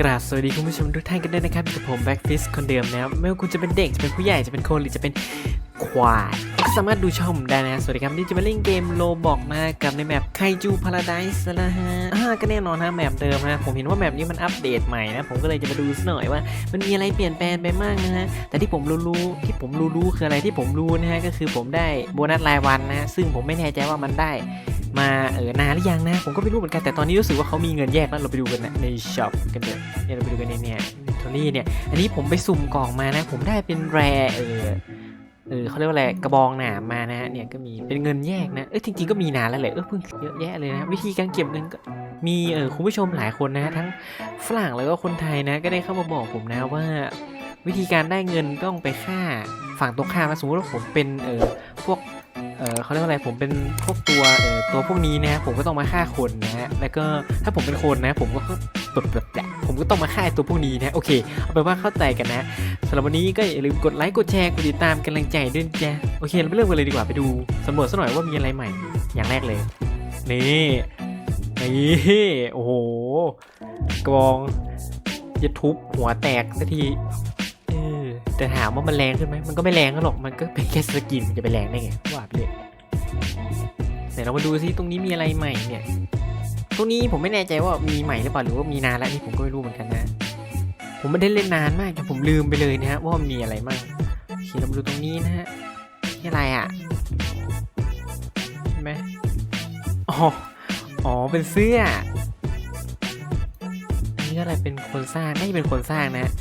กราบสวัสดีคุณผู้ชมทุกท่านกันด้วยนะครับอยู่กับผมแบ็กฟิสคนเดิมนะครับไม่ว่าคุณจะเป็นเด็กจะเป็นผู้ใหญ่จะเป็นคนหรือจะเป็น ควาย สามารถดูช่องผมได้นะ สวัสดีครับนี่จะมาเล่นเกมโลบอกนะกับในแมปไคจูพาราไดส์นะฮะอ่าก็แน่นอนนะแมปเดิมนะ ผมเห็นว่าแมปนี้มันอัปเดตใหม่นะ ผมก็เลยจะมาดูสักหน่อยว่า มันมีอะไรเปลี่ยนแปลงไปมากนะฮะ แต่ที่ผมรู้ๆที่ผมรู้ๆคืออะไรที่ผมรู้นะฮะ ก็คือผมได้โบนัสรายวันนะ ซึ่งผมไม่แน่ใจว่ามันได้มาเออนานหรือยังนะ ผมก็ไม่รู้เหมือนกันแต่ตอนนี้รู้สึกว่าเขามีเงินแยกแล้วเราไปดูกันนะในช็อปกันเถอะเนี่ยเราไปดูกันในเนี่ยโทนี่เนี่ย อันนี้ผมไปสุ่มกล่องมานะ ผมได้เป็นแรเออ เออเขาเรียกว่าอะไรกระบองหนามมานะเนี่ยก็มีเป็นเงินแยกนะเออจริงๆก็มีนานแล้วแหละเออเพิ่งเยอะแยะเลยนะวิธีการเก็บเงินก็มีเออคุณผู้ชมหลายคนนะทั้งฝรั่งแล้วก็คนไทยนะก็ได้เข้ามาบอกผมนะว่า วิธีการได้เงินต้องไปฆ่าฝั่งตรงข้ามนะสมมติว่าผมเป็นเออพวกเออเขาเรียกว่าอะไรผมเป็นพวกตัวเออตัวพวกนี้นะผมก็ต้องมาฆ่าคนนะฮะแล้วก็ถ้าผมเป็นคนนะ ผมก็แบบแบบผมก็ต้องมาฆ่าตัวพวกนี้นะโอเคเอาเป็นว่าเข้าใจกันนะ สำหรับวันนี้ก็อย่าลืมกดไลค์กดแชร์กดติดตามกำลังใจด้วยนะจ้ะโอเคเราไปเริ่มกันเลยดีกว่าไปดูสำรวจสักหน่อยว่ามีอะไรใหม่ อย่างแรกเลยนี่นี่โอ้โหกรองจะทุบหัวแตกสักทีเออแต่ถามว่ามันแรงขึ้นไหมมันก็ไม่แรงหรอกมันก็เป็นแค่สกินมันจะไปแรงได้ไงว่าไปเลยไหนเรามาดูซิตรงนี้มีอะไรใหม่เนี่ยตรงนี้ผมไม่แน่ใจว่ามีใหม่หรือเปล่าหรือว่ามีนานแล้วนี่ผมก็ไม่รู้เหมือนกันนะ ผมไม่ได้เล่นนานมากจนผมลืมไปเลยนะฮะว่ามันมีอะไรบ้างโอเคเรามาดูตรงนี้นะฮะนี่อะไรอะใช่ไหมอ๋ออ๋อเป็นเสื้ออันนี้อะไรเป็นคนสร้างน่าจะเป็นคนสร้างนะ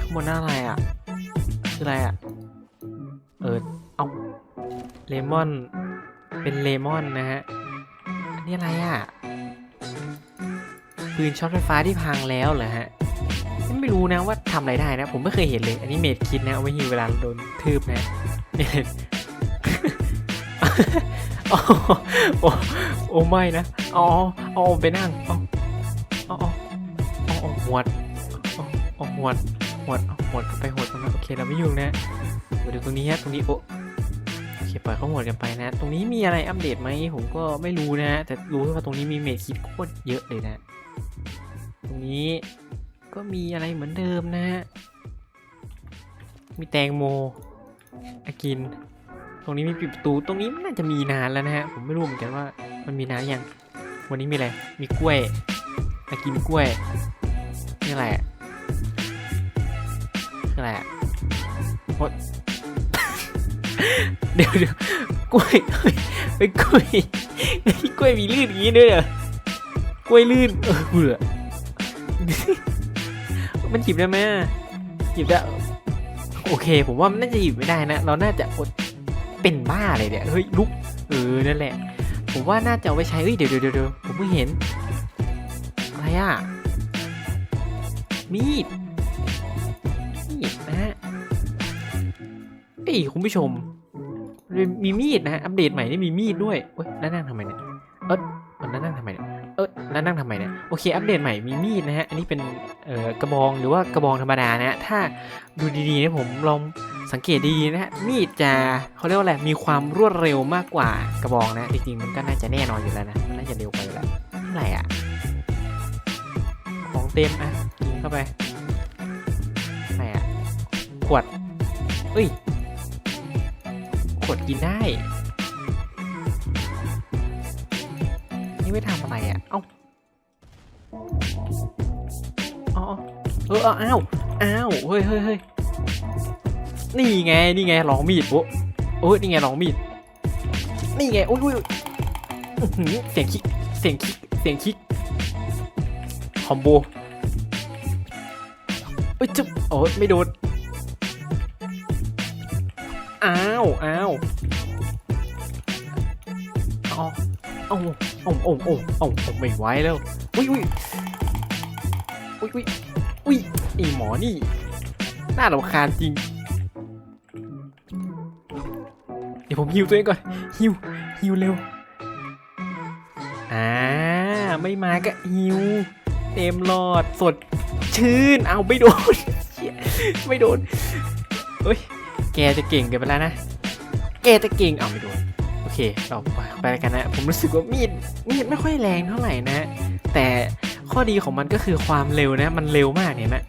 ข้างบนหน้าอะไรอะคืออะไรอะเออเอาเลมอนเป็นเลมอนนะฮะอันนี้อะไรอะ่ะปืนช็อตไฟฟ้าที่พังแล้วเหรอฮะ ไม่รู้นะว่าทำอะไรได้นะ ผมไม่เคยเห็นเลย อันนี้เมดคิดนะเอาไว้ยิงเวลาโดนทืบนะโอ้โอ้ไม่นะเอาเอาเอาไปนั่งเอาเอาเอาเอาเอหวดเอาเอหวดหวดเอาหวดไปหวดกันมาโอเคเราไม่ยุ่งนะมาดูตรงนี้ฮะตรงนี้โอ้โอเคปล่อยเขาหมดกันไปนะ ตรงนี้มีอะไรอัปเดตไหมผมก็ไม่รู้นะ แต่รู้ว่าตรงนี้มีเมดคิดโคตรเยอะเลยนะ ตรงนี้ ก็มีอะไรเหมือนเดิมนะฮะ มีแตงโมอากิน ตรงนี้มีปิดประตู ตรงนี้น่าจะมีนานแล้วนะฮะ ผมไม่รู้เหมือนกันว่ามันมีนานยัง วันนี้มีอะไร มีกล้วยอากินกล้วย นี่อะไรอะคืออะไรอะโอ๊ยเดี๋ยวเดี๋ยวกล้วยเฮ้ยกล้วยเฮ้ยกล้วยมีลื่นอย่างนี้ด้วยเหรอกล้วยลื่นเออเบื่อ มันหยิบได้ไหมหยิบได้ โอเค ผมว่ามันน่าจะหยิบไม่ได้นะ เราน่าจะอดเป็นบ้าอะไรเนี่ย เฮ้ยลุก เออ นั่นแหละ ผมว่าน่าจะเอาไปใช้ เฮ้ยเดี๋ยวเดี๋ยวเดี๋ยวผมเพิ่งเห็น อะไรอะ มีด มีดนะฮะเอ้ยคุณผู้ชม มีมีดนะฮะอัปเดตใหม่นี่มีมีดด้วยเอ้ยแล้วนั่งทำไมเนี่ย เออแล้วนั่งทำไมเนี่ย แล้วนั่งทำไมเนี่ยโอเคอัปเดตใหม่มีมีดนะฮะอันนี้เป็นเอ่อกระบองหรือว่ากระบองธรรมดานะฮะถ้าดูดีๆนะผมลองสังเกตดีนะฮะมีดจะเขาเรียกว่าอะไรมีความรวดเร็วมากกว่ากระบองนะจริงๆมันก็น่าจะแน่นอนอยู่แล้วนะมันน่าจะเร็วกว่าอยู่แล้วเท่าไหร่อะของเต็มอะกินเข้าไปไหนอะขวดเอ้ยขวดกินได้นี่ไม่ทำอะไรอะ เอ้า เอออ้าวอ้าวเฮ้ยเฮ้ยเฮ้ยนี่ไงนี่ไงลองมีดโอ้โอ้ยนี่ไงลองมีดนี่ไงโอ้ยโอ้ยอื้อหือเสียงคิกเสียงคิกเสียงคิกคอมโบเอ้ยจุ๊บโอ้ยไม่โดนอ้าวอ้าวอาเอาเอาเอาเอาเอาเอาไม่ไหวแล้วอุ้ยอุ้ยอุ้ยอุ้ย อุ้ยไอหมอนี่ น่ารำคาญจริง เดี๋ยวผมฮิวตัวเองก่อนฮิวฮิวเร็ว อ่า ไม่มาก็ฮิว เต็มหลอดสดชื่น เอาไม่โดน ไม่โดนเฮ้ย แกจะเก่งเกินไปแล้วนะ แกจะเก่ง เอาไม่โดน โอเค เราไปกันนะ ผมรู้สึกว่ามีด มีดไม่ค่อยแรงเท่าไหร่นะ แต่ ข้อดีของมันก็คือความเร็วนะ มันเร็วมากเนี่ยนะ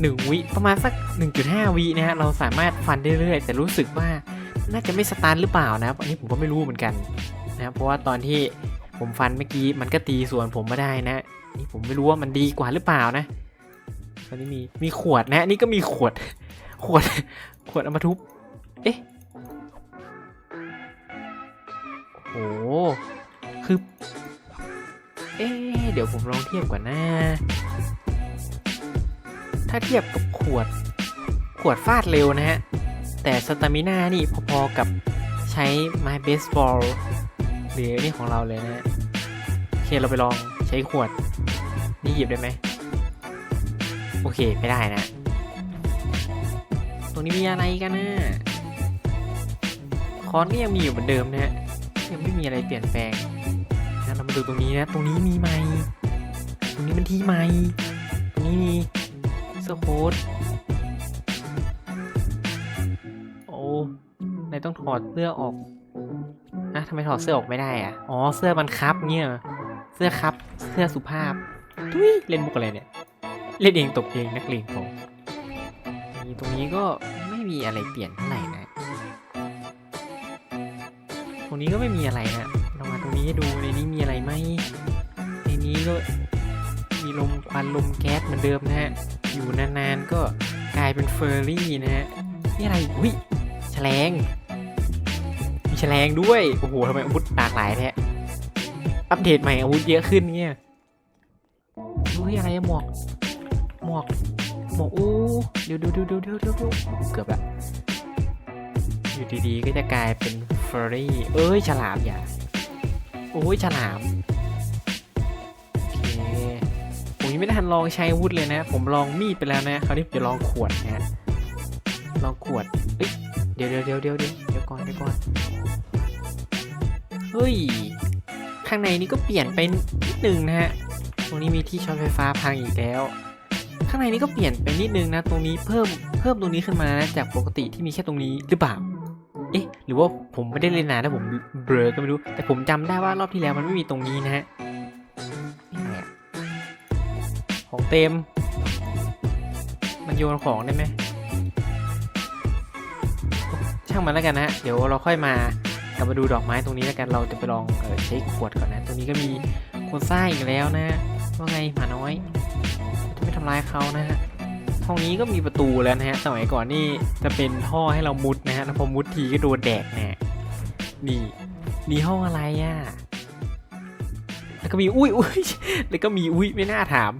หนึ่งวิประมาณสัก 1.5 วินะฮะเราสามารถฟันได้เรื่อยแต่รู้สึกว่าน่าจะไม่สตาร์ทหรือเปล่านะอันนี้ผมก็ไม่รู้เหมือนกันนะเพราะว่าตอนที่ผมฟันเมื่อกี้มันก็ตีส่วนผมม่ได้นะนี่ผมไม่รู้ว่ามันดีกว่าหรือเปล่านะตอนนี้มีมีขวดนะนี่ก็มีขวด ขวดขวดเอามาทุบเอ๊ะโอ้คือ เอ๊เดี๋ยวผมลองเทียบก่อนนะ ถ้าเทียบกับขวด ขวดฟาดเร็วนะฮะ แต่สตามิน่านี่พอๆกับใช้ไม้เบสบอลหรือนี่ของเราเลยนะฮะโอเคเราไปลองใช้ขวด นี่หยิบได้ไหม โอเค ไม่ได้นะ ตรงนี้มีอะไรกันนะคอนก็ยังมีอยู่เหมือนเดิมนะฮะยังไม่มีอะไรเปลี่ยนแปลง มาดูตรงนี้นะ ตรงนี้มีไม้ตรงนี้มันที่ไม้ตรงนี้มีเสื้อโค้ทโอ้นายต้องถอดเสื้อออกนะทำไมถอดเสื้อออกไม่ได้อะอ๋อ เสื้อมันครับเงี้ยเสื้อครับ เสื้อสุภาพทุยเล่นมุกอะไรเนี่ย เล่นเองตกเองนักเลงผมนี่ตรงนี้ก็ไม่มีอะไรเปลี่ยนเท่าไหร่นะ ตรงนี้ก็ไม่มีอะไรนะ มาตรงนี้ให้ดูในนี้มีอะไรไหมในนี้ก็มีลมควันลมแก๊สเหมือนเดิมนะฮะ อยู่นานๆก็กลายเป็นเฟอร์รี่นะฮะ นี่อะไรอุ้ยแฉลง มีแฉลงด้วย โอ้โหทำไมอาวุธหลากหลายแท้อัปเดตใหม่อาวุธเยอะขึ้นเนี่ยอุ้ยอะไรหมวก หมวก หมวกอู้เดี๋ยวดี๋ยวเดี๋ยวเดี๋ยวเดี๋ยวเดี๋ยวเกือบละอยู่ดีๆ ก็จะกลายเป็นเฟอร์รี่ เอ้ย ฉลามอย่า อ้ยฉลามโอเคผมยังไม่ได้ทันลองใช้วุธเลยนะ ผมลองมีดไปแล้วนะคราวนี้จะลองขวดนะลองขวดเดี๋ยวเดี๋ยวเดี๋ยวเดี๋ยวเดี๋ยวเดี๋ยวก่อนเดี๋ยวก่อนเฮ้ยข้างในนี้ก็เปลี่ยนไปนิดนึงนะฮะตรงนี้มีที่ช็อตไฟฟ้าพังอีกแล้ว ข้างในนี้ก็เปลี่ยนไปนิดนึงนะ ตรงนี้เพิ่มเพิ่มตรงนี้ขึ้นมานะจากปกติที่มีแค่ตรงนี้หรือเปล่า เอ๊ะ หรือว่าผมไม่ได้เล่นนานนะผมเบลอก็ไม่รู้ แต่ผมจำได้ว่ารอบที่แล้วมันไม่มีตรงนี้นะฮะของเต็ม มันโยนของได้ไหมช่างมันแล้วกันนะฮะ เดี๋ยวเราค่อยมากลับมาดูดอกไม้ตรงนี้แล้วกัน เราจะไปลองเออใช้ขวดก่อนนะ ตรงนี้ก็มีคนสร้าอีกแล้วนะ ว่าไงหมาน้อย จะไม่ทำร้ายเขานะฮะ ห้องนี้ก็มีประตูแล้วนะฮะ สมัยก่อนนี่จะเป็นท่อให้เรามุดนะฮะแล้วพอมุดทีก็โดนแดกแน่นี่ นี่ห้องอะไรอะ แล้วก็มีอุ้ยอุ้ยแล้วก็มีอุ้ยไม่น่าถาม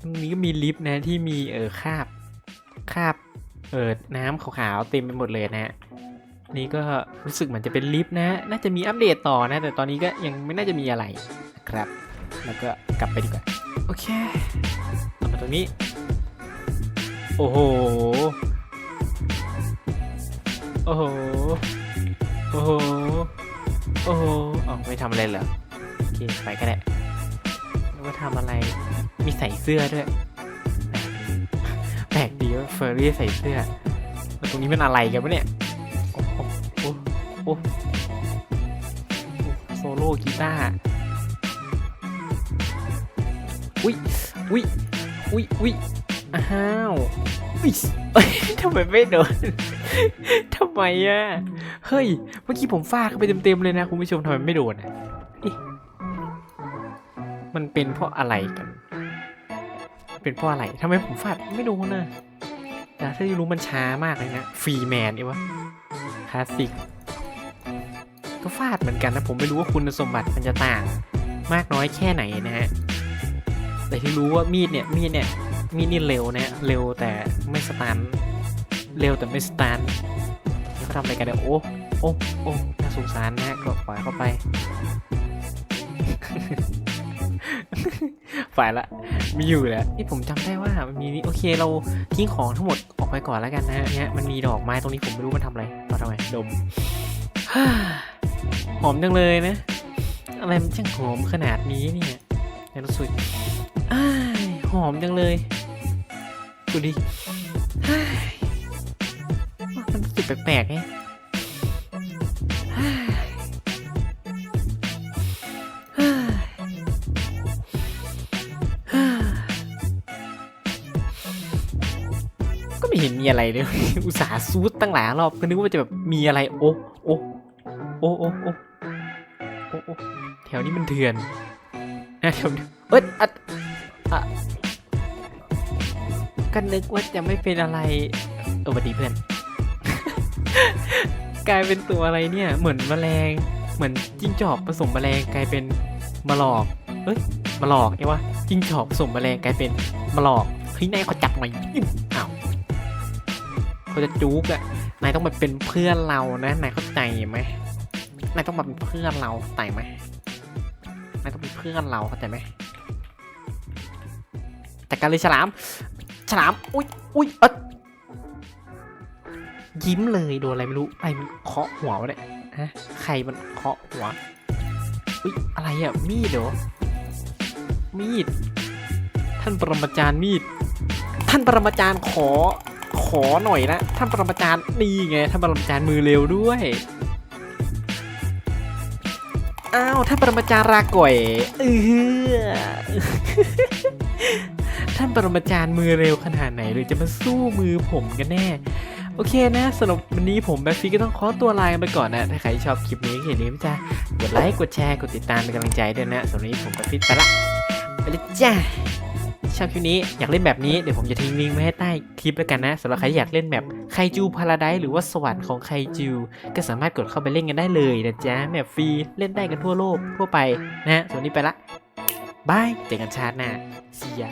ตรงนี้ก็มีลิฟต์นะที่มีเออคาบคาบเออน้ำขาวๆเต็มไปหมดเลยนะฮะนี่ก็รู้สึกเหมือนจะเป็นลิฟต์นะ น่าจะมีอัปเดตต่อนะ แต่ตอนนี้ก็ยังไม่น่าจะมีอะไรนะครับ แล้วก็กลับไปดีกว่า โอเคมาตรงนี้ โอ้โห โอ้โห โอ้โห โอ้โหอ๋อไม่ทำอะไรเหรอโอเคไปก็ได้แล้วก็ทำอะไร มีใส่เสื้อด้วย แปลกดีว่าเฟอร์รี่ใส่เสื้อแล้วตรงนี้มันอะไรกันวะเนี่ย โอ้โหโอ้โหโอ้โหโซโล่กีตาร์ อุ้ยอุ้ยอุ้ยอุ้ย อ้าวอุ๊ยเอ้ยทำไมไม่โดนทำไมอะ เฮ้ย เมื่อกี้ผมฟาดเข้าไปเต็มๆเลยนะคุณผู้ชมทำไมไม่โดนอะเอ๊ะมันเป็นเพราะอะไรกัน เป็นเพราะอะไรทำไมผมฟาดไม่โดนน่ะแต่ถ้าที่รู้มันช้ามากเลยนะ ฟรีแมนเอวะคลาสสิก ก็ฟาดเหมือนกันนะ ผมไม่รู้ว่าคุณสมบัติมันจะต่าง มากน้อยแค่ไหนนะฮะ แต่ที่รู้ว่ามีดเนี่ย มีดเนี่ย มีดนี่เร็วนะเร็วแต่ไม่สตันเร็วแต่ไม่สตันแล้วเขาทำอะไรกันเนี่ยโอ้โอ้โอ้น่าสงสารนะก็ปล่อยเข้าไปฝ่ายละมีอยู่แหล้วนี่ผมจำได้ว่ามันมีนี่โอเคเราทิ้งของทั้งหมดออกไปก่อนแล้วกันนะเนี่ยมันมีดอกไม้ตรงนี้ผมไม่รู้มันทำอะไรมาทำไมดมหอมจังเลยนะ อะไรมันช่างหอมขนาดนี้เนี่ยในรู้สึกอ้ายหอมจังเลย ดูดิอ้ายว่ามันสึกแปลกๆไงก็ไม่เห็นมีอะไรเลย อุตส่าห์ซูดตั้งหลายรอบก็นึกว่าจะแบบมีอะไร โอ้โอ้โอ้โอ้โอ้โอ้แถวนี้มันเถื่อนนะแถวนี้เอ้ยอะอะ ก็นึกว่าจะไม่เป็นอะไรเออสวัสดีเพื่อน กลายเป็นตัวอะไรเนี่ย เหมือนแมลง เหมือนจิ้งจอกผสมแมลงกลายเป็นมะหลอกเอ้ยมะหลอกไงวะจิ้งจอกผสมแมลงกลายเป็นมะหลอกเฮ้ยนายเขาจับหน่อยอื้ออ้าวเขาจะจุกอะนายต้องมาเป็นเพื่อนเรานะนายเข้าใจไหมนายต้องมาเป็นเพื่อนเราเข้าใจไหมนายต้องเป็นเพื่อนเราเข้าใจไหมแต่การเลยฉลาม ฉลาม อุ้ยอุ้ยเอะยิ้มเลยโดนอะไรไม่รู้ไอะไรมันเคาะหัววะเนี่ยฮะใครมันเคาะหัว อุ้ยอะไรอะมีดเหรอ มีด ท่านปรมาจารย์มีด ท่านปรมาจารย์ขอ ขอหน่อยนะ ท่านปรมาจารย์นี่ไง ท่านปรมาจารย์มือเร็วด้วย อ้าว ท่านปรมาจารย์ราก่อยเออ ท่านปรมาจารย์มือเร็วขนาดไหนเลยจะมาสู้มือผมกันแน่ โอเคนะสำหรับวันนี้ผมแบ็คฟิกก็ต้องขอตัวลากันไปก่อนนะ ถ้าใครชอบคลิปนี้อย่าลืมจะกดไลค์กดแชร์กดติดตามเป็นกำลังใจด้วยนะสำหรับวันนี้ผมแบ็คฟิกไปละไปเลยจ้าชอบคลิปนี้อยากเล่นแบบนี้เดี๋ยวผมจะทิ้งลิงก์ไว้ให้ใต้คลิปแล้วกันนะสำหรับใครอยากเล่นแบบไคจูพาราไดหรือว่าสวรรค์ของไคจู ก็สามารถกดเข้าไปเล่นกันได้เลยนะจ๊ะแบบฟรีเล่นได้กันทั่วโลกทั่วไปนะฮะส่วนนี้ไปละบายเจอกันชาติหน้า see ya